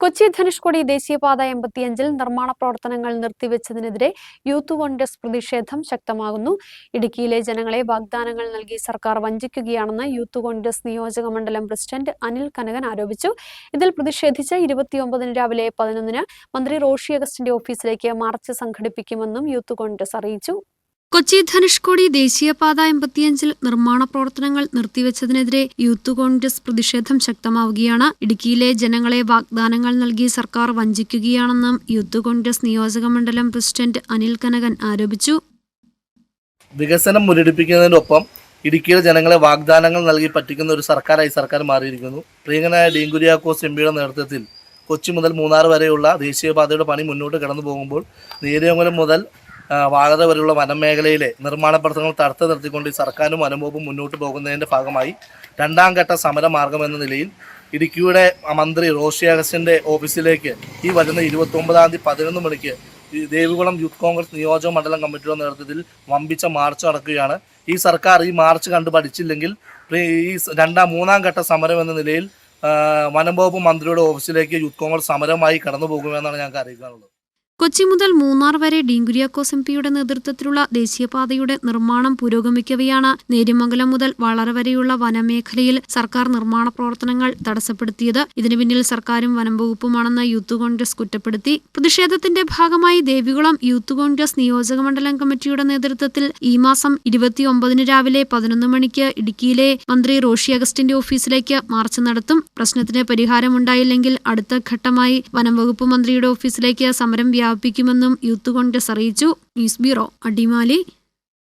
കൊച്ചി ധനുഷ്കോടി ദേശീയപാത എൺപത്തിയഞ്ചിൽ നിർമ്മാണ പ്രവർത്തനങ്ങൾ നിർത്തിവെച്ചതിനെതിരെ യൂത്ത് കോൺഗ്രസ് പ്രതിഷേധം ശക്തമാകുന്നു. ഇടുക്കിയിലെ ജനങ്ങളെ വാഗ്ദാനങ്ങൾ നൽകി സർക്കാർ വഞ്ചിക്കുകയാണെന്ന് യൂത്ത് കോൺഗ്രസ് നിയോജക മണ്ഡലം പ്രസിഡന്റ് അനിൽ കനകൻ ആരോപിച്ചു. ഇതിൽ പ്രതിഷേധിച്ച് ഇരുപത്തിയൊമ്പതിന് രാവിലെ പതിനൊന്നിന് മന്ത്രി റോഷി അഗസ്റ്റിന്റെ ഓഫീസിലേക്ക് മാർച്ച് സംഘടിപ്പിക്കുമെന്നും യൂത്ത് കോൺഗ്രസ് അറിയിച്ചു. കൊച്ചി ധനുഷ്കോടി ദേശീയപാത എൺപത്തിയഞ്ചിൽ നിർമ്മാണ പ്രവർത്തനങ്ങൾ നിർത്തിവെച്ചതിനെതിരെ യൂത്ത് കോൺഗ്രസ് പ്രതിഷേധം ശക്തമാവുകയാണ്. ഇടുക്കിയിലെ ജനങ്ങളെ വാഗ്ദാനങ്ങൾ നൽകി സർക്കാർ വഞ്ചിക്കുകയാണെന്നും യൂത്ത് കോൺഗ്രസ് നിയോജക മണ്ഡലം പ്രസിഡന്റ് അനിൽ കനകൻ ആരോപിച്ചു. വികസനം മുരടിപ്പിക്കുന്നതിനൊപ്പം ഇടുക്കിയിലെ ജനങ്ങളെ വാഗ്ദാനങ്ങൾ നൽകി പറ്റിക്കുന്ന ഒരു സർക്കാരായി സർക്കാർ മാറിയിരിക്കുന്നു. പ്രിയങ്കനായ ഡീൻ എംപിയുടെ നേതൃത്വത്തിൽ കൊച്ചി മുതൽ മൂന്നാർ വരെയുള്ള ദേശീയപാതയുടെ പണി മുന്നോട്ട് കടന്നു പോകുമ്പോൾ നീരമംഗലം മുതൽ ആ, വാഴത വരെയുള്ള വനമേഖലയിലെ നിർമ്മാണ പ്രവർത്തനങ്ങൾ തടുത്തു നിർത്തിക്കൊണ്ട് സർക്കാരും വനംവകുപ്പും മുന്നോട്ട് പോകുന്നതിന്റെ ഭാഗമായി രണ്ടാം ഘട്ട സമരമാർഗം എന്ന നിലയിൽ ഇടുക്കിയുടെ മന്ത്രി റോഷി അഗസ്റ്റിന്റെ ഓഫീസിലേക്ക് ഈ വരുന്ന ഇരുപത്തൊമ്പതാം തീയതി പതിനൊന്ന് മണിക്ക് ദേവികുളം യൂത്ത് കോൺഗ്രസ് നിയോജക മണ്ഡലം കമ്മിറ്റിയുടെ നേതൃത്വത്തിൽ വമ്പിച്ച മാർച്ച് നടക്കുകയാണ്. ഈ സർക്കാർ ഈ മാർച്ച് കണ്ട് പഠിച്ചില്ലെങ്കിൽ ഈ രണ്ടാം മൂന്നാം ഘട്ട സമരം എന്ന നിലയിൽ വനം വകുപ്പ് മന്ത്രിയുടെ ഓഫീസിലേക്ക് യൂത്ത് കോൺഗ്രസ് സമരമായി കടന്നു പോകുമെന്നാണ് ഞങ്ങൾക്ക് അറിയിക്കാനുള്ളത്. കൊച്ചി മുതൽ മൂന്നാർ വരെ ഡീങ്കുര്യാക്കോസ് എം പിയുടെ നേതൃത്വത്തിലുള്ള ദേശീയപാതയുടെ നിർമ്മാണം പുരോഗമിക്കവെയാണ് നേര്യമംഗലം മുതൽ വളറ വരെയുള്ള വനമേഖലയിൽ സർക്കാർ നിർമ്മാണ പ്രവർത്തനങ്ങൾ തടസ്സപ്പെടുത്തിയത്. ഇതിനു പിന്നിൽ സർക്കാരും വനം വകുപ്പുമാണെന്ന് യൂത്ത് കോൺഗ്രസ് കുറ്റപ്പെടുത്തി. പ്രതിഷേധത്തിന്റെ ഭാഗമായി ദേവികുളം യൂത്ത് കോൺഗ്രസ് നിയോജക മണ്ഡലം കമ്മിറ്റിയുടെ നേതൃത്വത്തിൽ ഈ മാസം ഇരുപത്തിയൊമ്പതിന് രാവിലെ പതിനൊന്ന് മണിക്ക് ഇടുക്കിയിലെ മന്ത്രി റോഷി അഗസ്റ്റിന്റെ ഓഫീസിലേക്ക് മാർച്ച് നടത്തും. പ്രശ്നത്തിന് പരിഹാരമുണ്ടായില്ലെങ്കിൽ അടുത്ത ഘട്ടമായി വനം വകുപ്പ് മന്ത്രിയുടെ ഓഫീസിലേക്ക് സമരം വ്യാപിപ്പിക്കുമെന്നും യൂത്ത് കോൺഗ്രസ് അറിയിച്ചു. News bureau Adimali.